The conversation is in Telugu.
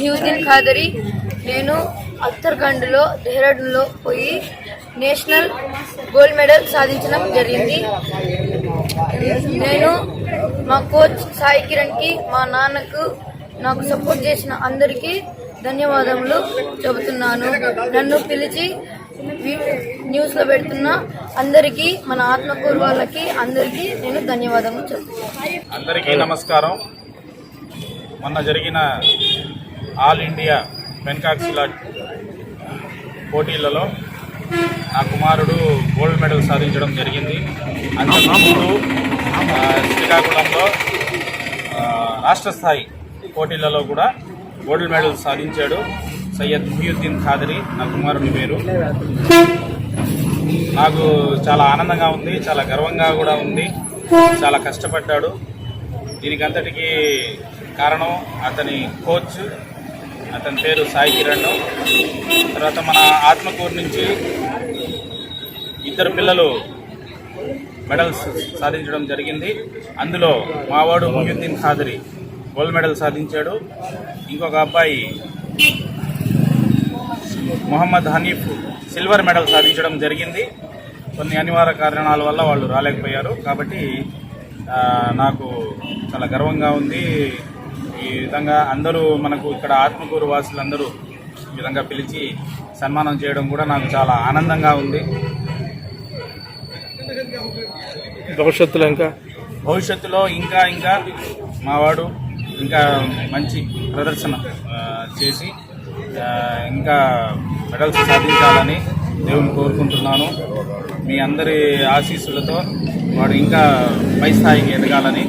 మొహియుద్దీన్ ఖాదరి నేను అత్తర్ఖండ్లో డెహ్రాడూన్లో పోయి నేషనల్ గోల్డ్ మెడల్ సాధించడం జరిగింది. నేను మా కోచ్ సాయి కిరణ్కి మా నాన్నకు నాకు సపోర్ట్ చేసిన అందరికీ ధన్యవాదములు చెబుతున్నాను. నన్ను పిలిచి న్యూస్లో పెడుతున్న అందరికీ మన ఆత్మకూరు వాళ్ళకి అందరికీ నేను ధన్యవాదములు చెబుతున్నాను. అందరికీ నమస్కారం. మొన్న జరిగిన ఆల్ ఇండియా పెన్కాక్సిలా పోటీలలో నా కుమారుడు గోల్డ్ మెడల్ సాధించడం జరిగింది. అంతకుముందు శ్రీకాకుళంలో రాష్ట్ర స్థాయి పోటీలలో కూడా గోల్డ్ మెడల్ సాధించాడు సయ్యద్ ముహియుద్దీన్ ఖాదరి నా కుమారుని పేరు. నాకు చాలా ఆనందంగా ఉంది చాలా గర్వంగా కూడా ఉంది చాలా కష్టపడ్డాడు. దీనికి కారణం అతని కోచ్ అతని పేరు సాయి కిరణ్. తర్వాత మన ఆత్మకూరు నుంచి ఇద్దరు పిల్లలు మెడల్స్ సాధించడం జరిగింది. అందులో మావాడు మొహియుద్దీన్ ఖాదరి గోల్డ్ మెడల్ సాధించాడు. ఇంకొక అబ్బాయి మొహమ్మద్ హనీఫ్ సిల్వర్ మెడల్ సాధించడం జరిగింది. కొన్ని అనివార్య కారణాల వల్ల వాళ్ళు రాలేకపోయారు. కాబట్టి నాకు చాలా గర్వంగా ఉంది. ఈ విధంగా అందరూ మనకు ఇక్కడ ఆత్మకూరు వాసులందరూ ఈ విధంగా పిలిచి సన్మానం చేయడం కూడా నాకు చాలా ఆనందంగా ఉంది. భవిష్యత్తులో ఇంకా? భవిష్యత్తులో ఇంకా ఇంకా మావాడు ఇంకా మంచి ప్రదర్శన చేసి ఇంకా మెడల్స్ సాధించాలని దేవుని కోరుకుంటున్నాను. మీ అందరి ఆశీస్సులతో వాడు ఇంకా పై స్థాయికి ఎదగాలని